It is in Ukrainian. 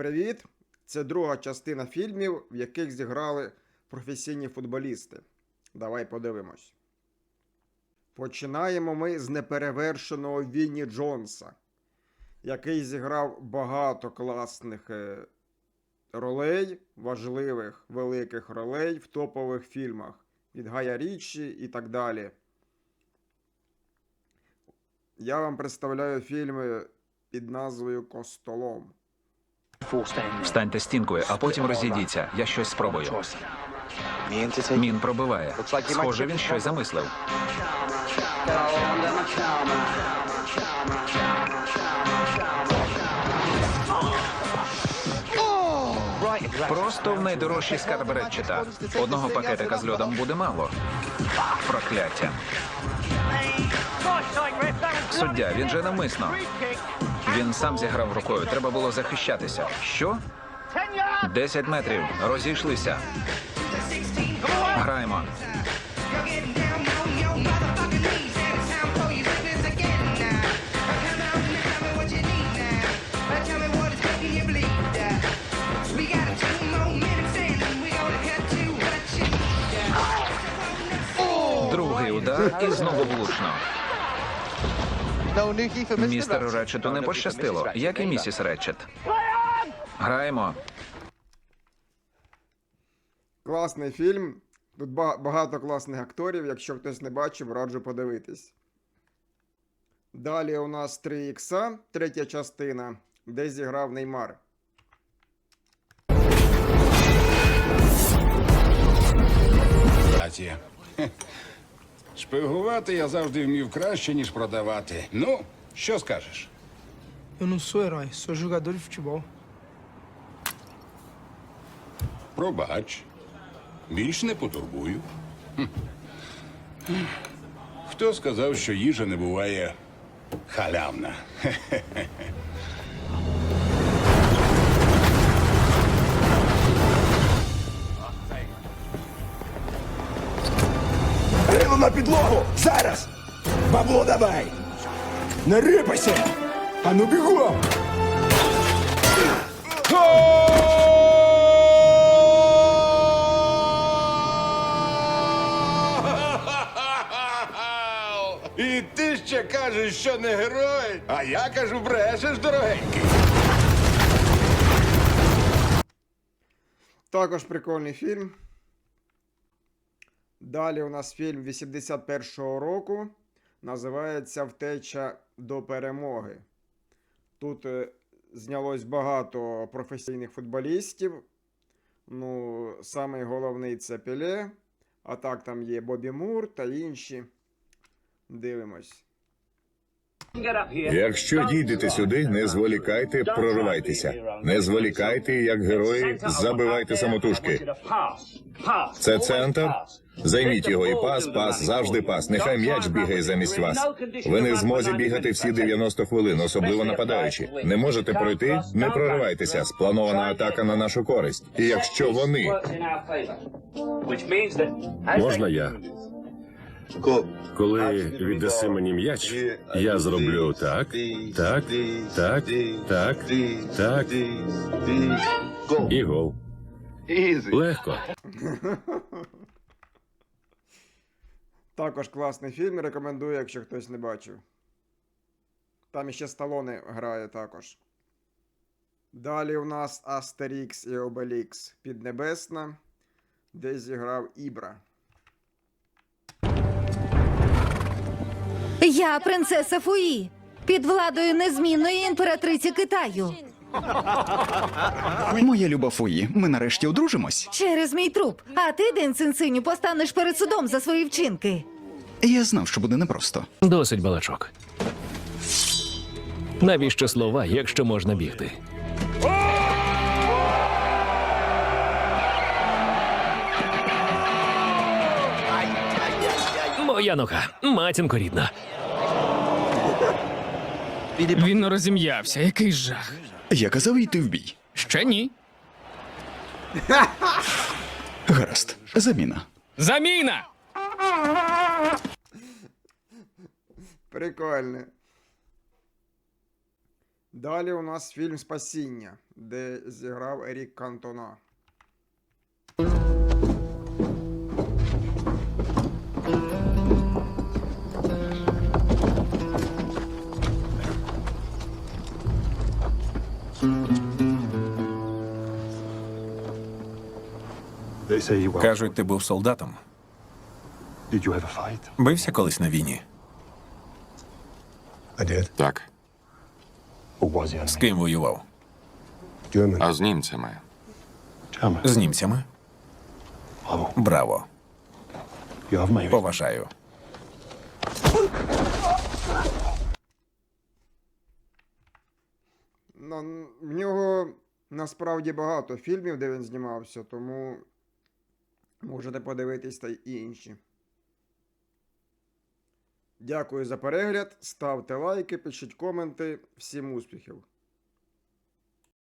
привіт! Це друга частина фільмів, в яких зіграли професійні футболісти. Давай подивимось. Починаємо ми з неперевершеного Вінні Джонса, який зіграв багато класних е, ролей, важливих великих ролей в топових фільмах від Гая Річі і так далі. Я вам представляю фільми під назвою Костолом. Встаньте стінкою, а потім розійдіться. Я щось спробую. Мін пробиває. Схоже, він щось замислив. Просто в найдорожчий скарб Ретчета. Одного пакетика з льодом буде мало. Прокляття. Суддя, він же навмисно. Він сам зіграв рукою. Треба було захищатися. Що? Десять метрів. Розійшлися. Граємо. Другий удар і знову влучно. Містеру Ретчету не пощастило, як і місіс Ретчет. Граємо. Класний фільм. Тут багато класних акторів. Якщо хтось не бачив, раджу подивитись. Далі у нас 3 ікса, третя частина, де зіграв Неймар. Шпигувати я завжди вмів краще, ніж продавати. Ну, що скажеш? Eu não sou herói, sou jogador de futebol. Пробач. Більш не потурбую. Хм. Хто сказав, що їжа не буває халявна? Підлогу! Зараз! Бабло давай! Не рипайся! Ану бігом! І ти ще кажеш, що не герой, а я кажу, брешеш, дорогенький. Також прикольний фільм. Далі у нас фільм 81-го року. Називається Втеча до перемоги. Тут е, знялось багато професійних футболістів. Ну, самий головний це Пеле. А так там є Бобі Мур та інші. Дивимось. Якщо дійдете сюди, не зволікайте, проривайтеся. Не зволікайте, як герої, забивайте самотужки. Це центр. Займіть його і пас, пас, завжди пас. Нехай м'яч бігає замість вас. Ви не в змозі бігати всі 90 хвилин, особливо нападаючи. Не можете пройти, не проривайтеся. Спланована атака на нашу користь. І якщо вони Можна я? Коли віддаси мені м'яч, я зроблю так, так, так, так, так і гол. Легко. Також класний фільм. Рекомендую, якщо хтось не бачив. Там іще Сталоне грає також. Далі у нас Астерікс і Обелікс Піднебесна, де зіграв Ібра. Я принцеса Фуї, під владою незмінної імператриці Китаю. Моя люба Фуї, ми нарешті одружимось. Через мій труп. А ти, Ден Цинциню, постанеш перед судом за свої вчинки. Я знав, що буде непросто. Досить балачок. Навіщо слова, якщо можна бігти? Моя нога, матінко рідна. Він розім'явся, який жах. Я казав йти в бій. Ще ні. Гаразд, заміна. Заміна! Прикольне. Далі у нас фільм Спасіння, де зіграв Ерік Кантона. Кажуть, ти був солдатом. Бився колись на війні. Так. З ким воював? А з німцями. З німцями. Браво. Поважаю. Ну, в нього насправді багато фільмів, де він знімався, тому можете подивитись та й інші. Дякую за перегляд. Ставте лайки, пишіть коменти. Всім успіхів!